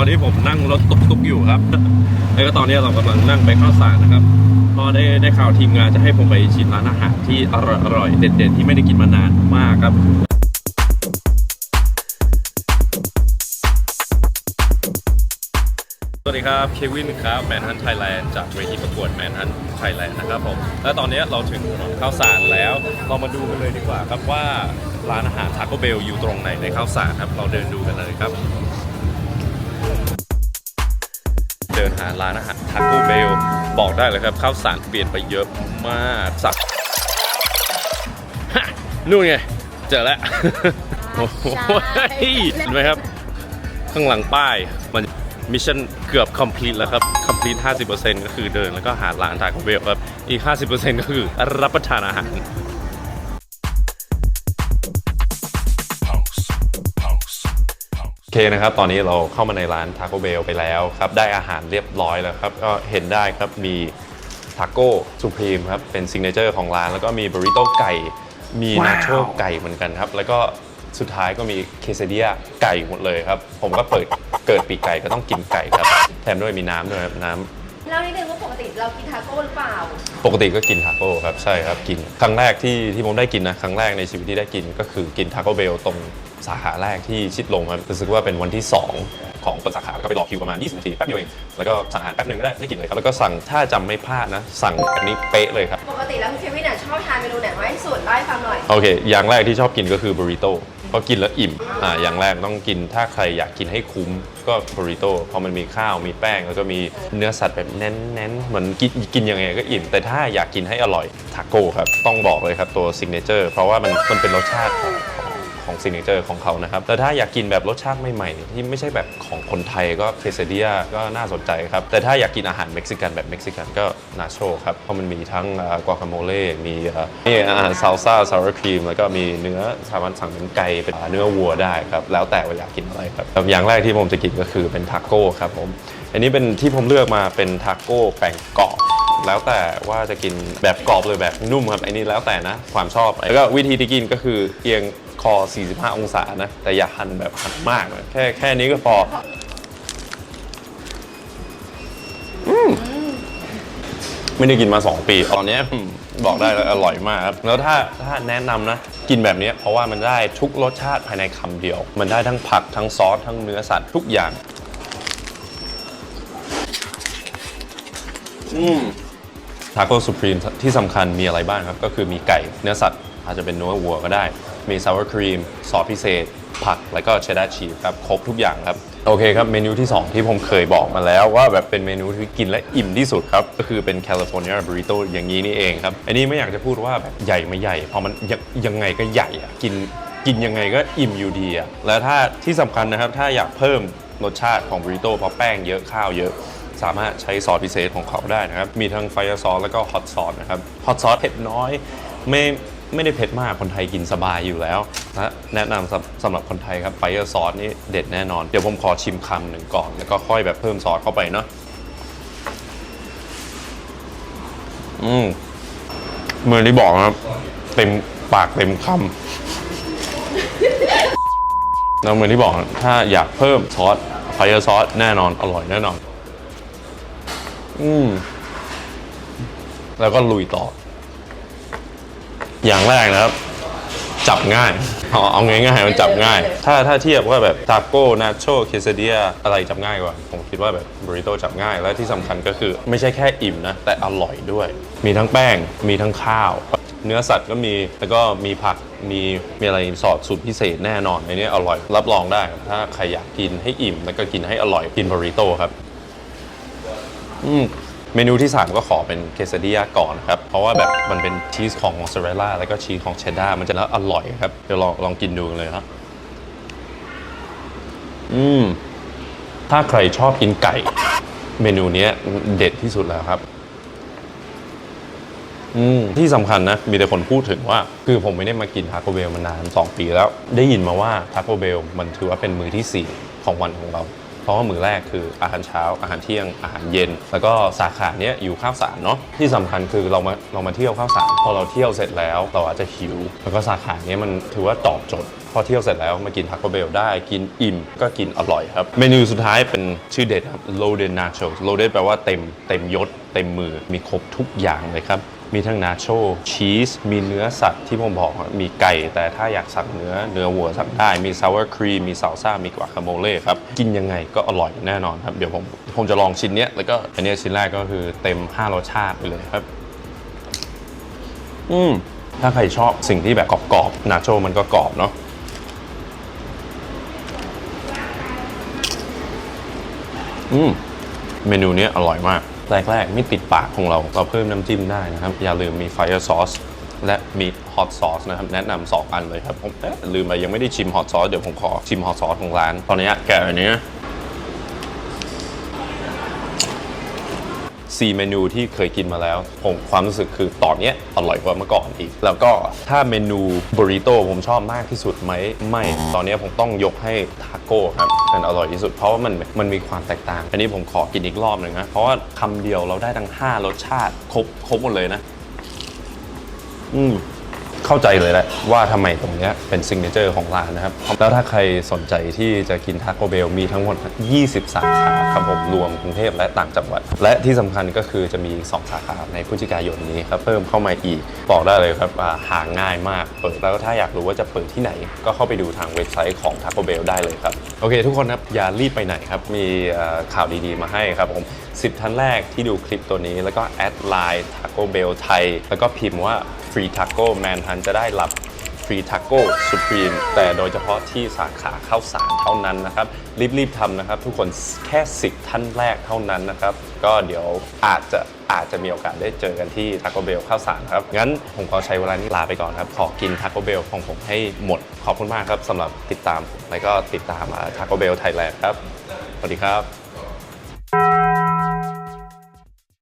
อนนี้ผมนั่งรถตุกๆอยู่ครับ แล้วก็ตอนนี้เรากำลังนั่งไปข้าวสารนะครับพอได้ได้ข่าวทีมงานจะให้ผมไปชิมร้านอาหารที่อร่อยๆเด็ดๆที่ไม่ได้กินมานานมากครับสวัสดีครับเควินครับแมนฮันไทยแลนด์จากเวทีประกวดแมนฮันไทยแลนด์นะครับผมและตอนนี้เราถึงถนนข้าวสารแล้ว เรามาดูกันเลยดีกว่าครับว่าร้านอาหารทาโกเบลอยู่ตรงไหนในข้าวสารครับ เราเดินดูกันเลยครับ ดินหาร้านอาหารทาโกเบลบอกได้เลยครับข้าวสารเปลี่ยนไปเยอะมากสักฮะนู่นไง เจอแล้วโอ้โหเห็นไหมครับ ข้างหลังป้ายมันมิชชั่นเกือบ complete แล้วครับ complete 50%ก็คือเดินแล้วก็หาร้านทานของเบลครับ อีก 50%ก็คือรับประทานอาหาร โอเคนะครับ ตอนนี้เราเข้ามาในร้านทาโกเบลไปแล้วครับ ได้อาหารเรียบร้อยแล้วครับ ก็เห็นได้ครับ มีทาโก้สุพรีมครับ เป็นซิงเกิลเจอร์ของร้าน แล้วก็มีบริโต้ไก่ มีนาโชไก่เหมือนกันครับ แล้วก็สุดท้ายก็มีเคเซเดียไก่หมดเลยครับ ผมก็เปิดเกิดปีกไก่ก็ต้องกินไก่ครับ แถมด้วยมีน้ำด้วยครับน้ำ เล่านิดนึงว่าปกติเรากินทาโก้หรือเปล่า ปกติก็กินทาโก้ครับใช่ครับกินครั้งแรกที่ที่ผมได้กินนะครั้งแรกในชีวิตที่ได้กินก็คือกินทาโก้เบลตรงสาขาแรกที่ชิดลมครับรู้สึกว่าเป็นวันที่ 2 ของเปิดสาขาก็ไปรอคิวประมาณ 20นาทีแป๊บเดียวเองแล้วก็สั่งอาหารแป๊บหนึ่งก็ได้ได้กินเลยครับแล้วก็สั่งถ้าจำไม่พลาดนะ สั่งอันนี้เป๊ะเลยครับปกติแล้วคุณเควินน่ะชอบทานเมนูไหนมากที่สุดเล่าให้ฟังหน่อย โอเคอย่างแรกที่ชอบกินก็คือบูริโต้ เพราะกินแล้วอิ่ม อ่า อย่างแรกต้องกิน ถ้าใครอยากกินให้คุ้มก็บริโต้เพราะมันมีข้าว มีแป้ง แล้วก็มีเนื้อสัตว์แบบเน้นๆ เหมือนกินกินยังไงก็อิ่ม แต่ถ้าอยากกินให้อร่อยทาโก้ครับ ต้องบอกเลยครับตัวซิกเนเจอร์ เพราะว่ามันมันเป็นรสชาติของ ของของซิกเนเจอร์ของเขานะครับแต่ถ้าอยากกินแบบรสชาติใหม่ๆที่ไม่ใช่แบบของคนไทยก็เคเซเดียก็น่าสนใจครับ แต่ถ้าอยากกินอาหารเม็กซิกันแบบเม็กซิกันก็นาโชครับ เพราะมันมีทั้งกวาคาโมเล่ มีนี่อาหารซาลซ่าซาวร์ครีม แล้วก็มีเนื้อสามารถสั่งเป็นไก่เป็นเนื้อวัวได้ครับ แล้วแต่ว่าอยากกินอะไรครับ อย่างแรกที่ผมจะกินก็คือเป็นทาโก้ครับผม อันนี้เป็นที่ผมเลือกมาเป็นทาโก้แป้งกรอบแล้วแต่ว่าจะกินแบบกรอบหรือแบบนุ่มครับอ้นี่แล้วแต่นะความชอบแล้วก็วิธีที่กินก็คือเอียง คอ 45 องศานะ แต่อย่าหันแบบหันมากนะแค่แค่นี้ก็พออืมไม่ได้กินมา 2 ปี ตอนนี้อืมบอกได้เลยอร่อยมากครับ แล้วถ้าถ้าแนะนำนะ กินแบบนี้เพราะว่ามันได้ทุกรสชาติภายในคำเดียว มันได้ทั้งผักทั้งซอส ทั้งเนื้อสัตว์ทุกอย่าง อืมทาโก้สุพรีมที่สำคัญมีอะไรบ้างครับ ก็คือมีไก่เนื้อสัตว์ อาจจะเป็นเนื้อวัวก็ได้ มีซาวร์ครีมซอสพิเศษ ผักแล้วก็เชดดาร์ชีสครับ ครบทุกอย่างครับ โอเคครับ เมนูที่ 2 ที่ผมเคยบอกมาแล้วว่าแบบเป็นเมนูที่กินและอิ่มที่สุดครับ ก็คือเป็นแคลิฟอร์เนียบริโตอย่างนี้นี่เองครับ อันนี้ไม่อยากจะพูดว่าแบบใหญ่ไม่ใหญ่เพราะมันยังยังไงก็ใหญ่อะกินกินยังไงก็อิ่มอยู่ดีอะแล้วถ้าที่สำคัญนะครับถ้าอยากเพิ่มรสชาติของบริโตเพราะแป้งเยอะข้าวเยอะสามารถใช้ซอสพิเศษของเขาได้นะครับ มีทั้งไฟซอสแล้วก็ฮอตซอสนะครับ ฮอตซอสเผ็ดน้อย ไม่ ไม่ได้เผ็ดมากคนไทยกินสบายอยู่แล้วนะแนะนำสำสำหรับคนไทยครับไฟเออซอสนี่เด็ดแน่นอน เดี๋ยวผมขอชิมคำหนึ่งก่อน แล้วก็ค่อยแบบเพิ่มซอสเข้าไปเนาะอืมเหมือนที่บอกนะครับ เต็มปากเต็มคำแล้วเหมือนที่บอกถ้าอยากเพิ่มซอสไฟเออร์ซอสแน่นอนอร่อยแน่นอน อืมแล้วก็ลุยต่อ อย่างแรกนะครับ จับง่ายเอาเอาง่ายๆมันจับง่าย ถ้าถ้าเทียบว่าแบบทาโก้นาโชเคซเดียอะไรจับง่ายกว่า ผมคิดว่าแบบบริโตจับง่าย และที่สำคัญก็คือไม่ใช่แค่อิ่มนะ แต่อร่อยด้วย มีทั้งแป้ง มีทั้งข้าว เนื้อสัตว์ก็มี แล้วก็มีผัก มีมีอะไรสอดสูตรพิเศษแน่นอนในนี้อร่อย รับรองได้ครับถ้าใครอยากกินให้อิ่ม แล้วก็กินให้อร่อย กินบริโตครับ อืม เมนูที่ 3 ก็ขอเป็นเคสเดียก่อนครับ เพราะว่าแบบมันเป็นชีสของมอสซาเรลล่าแล้วก็ชีสของเชดดาร์มันจะแล้วอร่อยครับ เดี๋ยวลองลองกินดูกันเลยครับอืม ถ้าใครชอบกินไก่ เมนูนี้เด็ดที่สุดแล้วครับ อืม ที่สำคัญนะ มีแต่คนพูดถึงว่า คือผมไม่ได้มากินทาโกเบลมานาน 2 ปีแล้ว ได้ยินมาว่าทาโกเบลมันถือว่าเป็นมือที่ 4 ของวันของเรา เพราะว่ามือแรกคืออาหารเช้า อาหารเที่ยง อาหารเย็น แล้วก็สาขาเนี้ยอยู่ข้าวสารเนาะที่สำคัญคือเรามาเรามาเที่ยวข้าวสารพอเราเที่ยวเสร็จแล้วเราอาจจะหิว แล้วก็สาขาเนี้ยมันถือว่าตอบโจทย์พอเที่ยวเสร็จแล้วมากินทาโกเบลได้กินอิ่มก็กินอร่อยครับ เมนูสุดท้ายเป็นชื่อเด็ดครับ loaded nachos loaded แปลว่าเต็มเต็มยศ เต็มมือมีครบทุกอย่างเลยครับ มีทั้งนาโชชีสมีเนื้อสัตว์ที่ผมบอกมีไก่ แต่ถ้าอยากสั่งเนื้อเนื้อวัวสั่งได้ มีซาวร์ครีมมีซาลซ่ามีกวาคาโมเล่ครับ กินยังไงก็อร่อยแน่นอนครับ เดี๋ยวผมผมจะลองชิ้นเนี้ยแล้วก็อันนี้ชิ้นแรกก็คือเต็ม 5 รสชาติไปเลยครับ อืมถ้าใครชอบสิ่งที่แบบกรอบๆนาโชมันก็กรอบเนาะอืมเมนูเนี้ยอร่อยมาก แรกๆ ไม่ติดปากของเรา เราเพิ่มน้ำจิ้มได้นะครับ อย่าลืมมี Fire Sauce และมี Hot Sauce นะครับ แนะนำสองอันเลยครับ ผมลืมไปยังไม่ได้ชิม Hot Sauce เดี๋ยวผมขอชิม Hot Sauce ของร้าน ตอนนี้แกะอันนี้ นะสี่เมนูที่เคยกินมาแล้ว ผมความรู้สึกคือตอนเนี้ยอร่อยกว่าเมื่อก่อนอีก แล้วก็ถ้าเมนูบริโต้ผมชอบมากที่สุดไหมไม่ ตอนเนี้ยผมต้องยกให้ทาโก้ครับเป็นอร่อยที่สุดเพราะว่ามันมันมีความแตกต่าง อันนี้ผมขอกินอีกรอบหนึ่งนะเพราะว่าคำเดียวเราได้ทั้ง 5 รสชาติ ครบครบหมดเลยนะ อืม เข้าใจเลยแหละว่าทำไมตรงเนี้ยเป็นซิงเกิลเจอร์ของร้านนะครับ แล้วถ้าใครสนใจที่จะกินทาโกเบลมีทั้งหมด 20 สาขาครับผมรวมกรุงเทพและต่างจังหวัด และที่สำคัญก็คือจะมี 2 สาขาในพฤศจิกายนนี้ครับเพิ่มเข้ามาอีกบอกได้เลยครับว่าหาง่ายมากเปิดแล้วถ้าอยากรู้ว่าจะเปิดที่ไหน ก็เข้าไปดูทางเว็บไซต์ของ Taco Bell ได้เลยครับโอเค ทุกคนครับอย่ารีบไปไหนครับมีเอ่อข่าวดีๆมาให้ครับผม 10 ท่านแรกที่ดูคลิปตัวนี้ แล้วก็แอดไลน์ Taco Bell ไทยแล้วก็พิมพ์ว่า Free Taco Man ทันจะได้รับฟรีทาโก้สุพรีมแต่โดยเฉพาะที่สาขาข้าวสารเท่านั้นนะครับ รีบๆทำนะครับ ทุกคนแค่ 10 ท่านแรกเท่านั้นนะครับ ก็เดี๋ยวอาจจะอาจจะมีโอกาสได้เจอกันที่ทาโกเบลข้าวสารครับ งั้นผมขอใช้เวลานี้ลาไปก่อนครับ ขอกินทาโกเบลของผมให้หมด ขอบคุณมากครับสำหรับติดตาม แล้วก็ติดตามทาโกเบลไทยแลนด์ครับ สวัสดีครับ